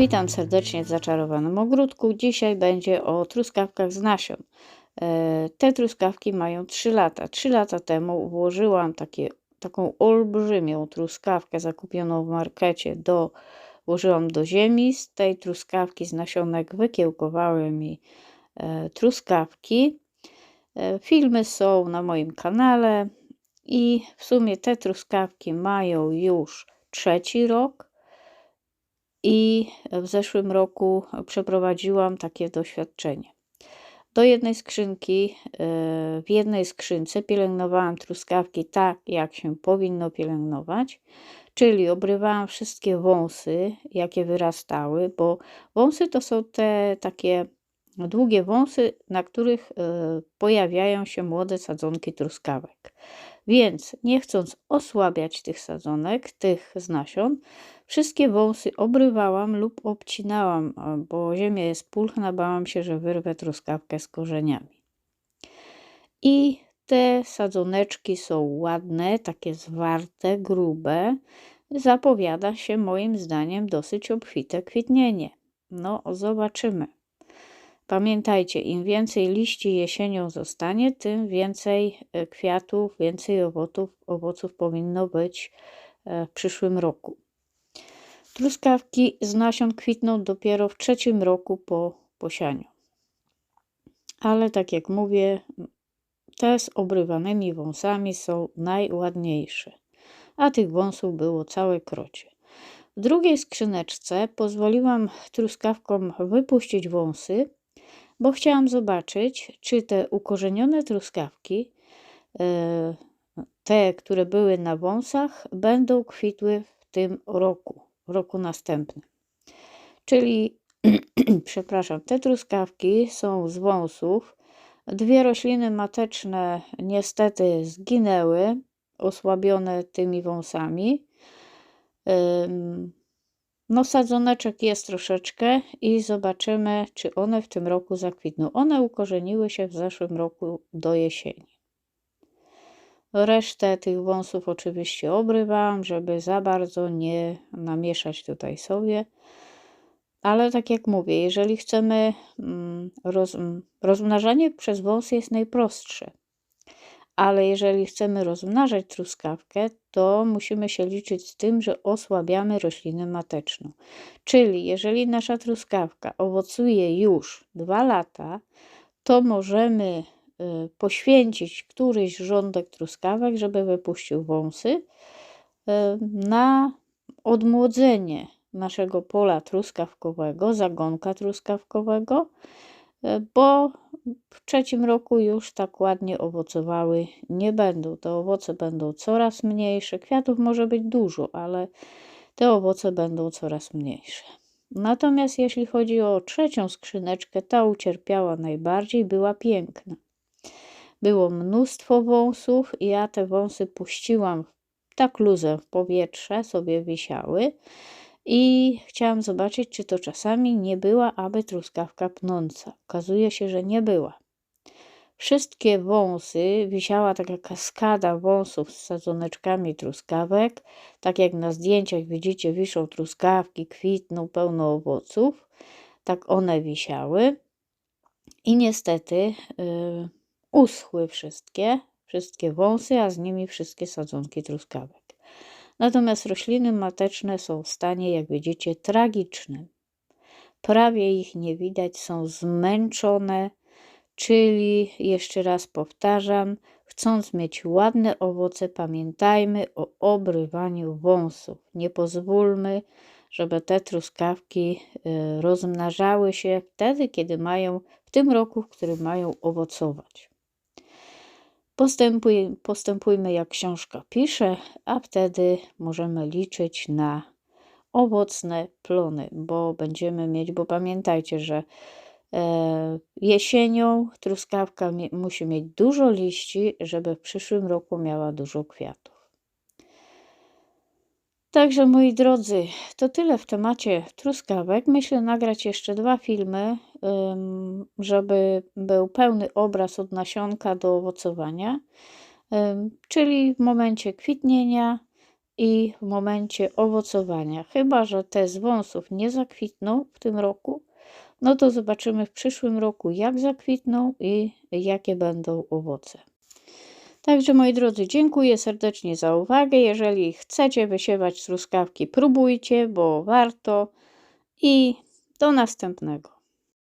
Witam serdecznie w zaczarowanym ogródku. Dzisiaj będzie o truskawkach z nasion. E, Te truskawki mają 3 lata. 3 lata temu włożyłam takie, taką olbrzymią truskawkę zakupioną w markecie do, włożyłam do ziemi. Z tej truskawki z nasionek wykiełkowały mi e, truskawki. E, Filmy są na moim kanale i w sumie te truskawki mają już trzeci rok. I w zeszłym roku przeprowadziłam takie doświadczenie. Do jednej skrzynki, e, w jednej skrzynce pielęgnowałam truskawki tak, jak się powinno pielęgnować, czyli obrywałam wszystkie wąsy, jakie wyrastały, bo wąsy to są te takie długie wąsy, na których e, pojawiają się młode sadzonki truskawek. Więc nie chcąc osłabiać tych sadzonek, tych z nasion, wszystkie wąsy obrywałam lub obcinałam, bo ziemia jest pulchna, bałam się, że wyrwę truskawkę z korzeniami. I te sadzoneczki są ładne, takie zwarte, grube. Zapowiada się moim zdaniem dosyć obfite kwitnienie. No, zobaczymy. Pamiętajcie, im więcej liści jesienią zostanie, tym więcej e, kwiatów, więcej owoców, owoców powinno być e, w przyszłym roku. Truskawki z nasion kwitną dopiero w trzecim roku po posianiu. Ale tak jak mówię, te z obrywanymi wąsami są najładniejsze, a tych wąsów było całe krocie. W drugiej skrzyneczce pozwoliłam truskawkom wypuścić wąsy, bo chciałam zobaczyć, czy te ukorzenione truskawki, e, te, które były na wąsach, będą kwitły w tym roku, roku następnym. Czyli, przepraszam, te truskawki są z wąsów. Dwie rośliny mateczne niestety zginęły, osłabione tymi wąsami. No, sadzoneczek jest troszeczkę i zobaczymy, czy one w tym roku zakwitną. One ukorzeniły się w zeszłym roku do jesieni. Resztę tych wąsów oczywiście obrywałam, żeby za bardzo nie namieszać tutaj sobie. Ale tak jak mówię, jeżeli chcemy, mm, roz, rozmnażanie przez wąsy jest najprostsze ale jeżeli chcemy rozmnażać truskawkę, to musimy się liczyć z tym, że osłabiamy roślinę mateczną. Czyli jeżeli nasza truskawka owocuje już 2 lata, to możemy y, poświęcić któryś rządek truskawek, żeby wypuścił wąsy y, na odmłodzenie naszego pola truskawkowego, zagonka truskawkowego, y, bo w trzecim roku już tak ładnie owocowały nie będą. Te owoce będą coraz mniejsze. Kwiatów może być dużo, ale te owoce będą coraz mniejsze. Natomiast jeśli chodzi o trzecią skrzyneczkę, ta ucierpiała najbardziej, była piękna. Było mnóstwo wąsów i ja te wąsy puściłam tak luzem w powietrze, sobie wisiały i chciałam zobaczyć, czy to czasami nie była aby truskawka pnąca. Okazuje się, że nie była. Wszystkie wąsy, wisiała taka kaskada wąsów z sadzoneczkami truskawek. Tak jak na zdjęciach widzicie, wiszą truskawki, kwitną, pełno owoców. Tak one wisiały. I niestety yy, uschły wszystkie, wszystkie wąsy, a z nimi wszystkie sadzonki truskawek. Natomiast rośliny mateczne są w stanie, jak widzicie, tragicznym. Prawie ich nie widać, są zmęczone, czyli jeszcze raz powtarzam, chcąc mieć ładne owoce, pamiętajmy o obrywaniu wąsów. Nie pozwólmy, żeby te truskawki y, rozmnażały się wtedy, kiedy mają, w tym roku, w którym mają owocować. Postępuj, postępujmy jak książka pisze, a wtedy możemy liczyć na owocne plony, bo będziemy mieć, bo pamiętajcie, że e, jesienią truskawka musi mieć dużo liści, żeby w przyszłym roku miała dużo kwiatów. Także moi drodzy, to tyle w temacie truskawek. Myślę nagrać jeszcze dwa filmy, żeby był pełny obraz od nasionka do owocowania, czyli w momencie kwitnienia i w momencie owocowania. Chyba, że te z wąsów nie zakwitną w tym roku, no to zobaczymy w przyszłym roku, jak zakwitną i jakie będą owoce. Także moi drodzy, dziękuję serdecznie za uwagę. Jeżeli chcecie wysiewać truskawki, próbujcie, bo warto. I do następnego.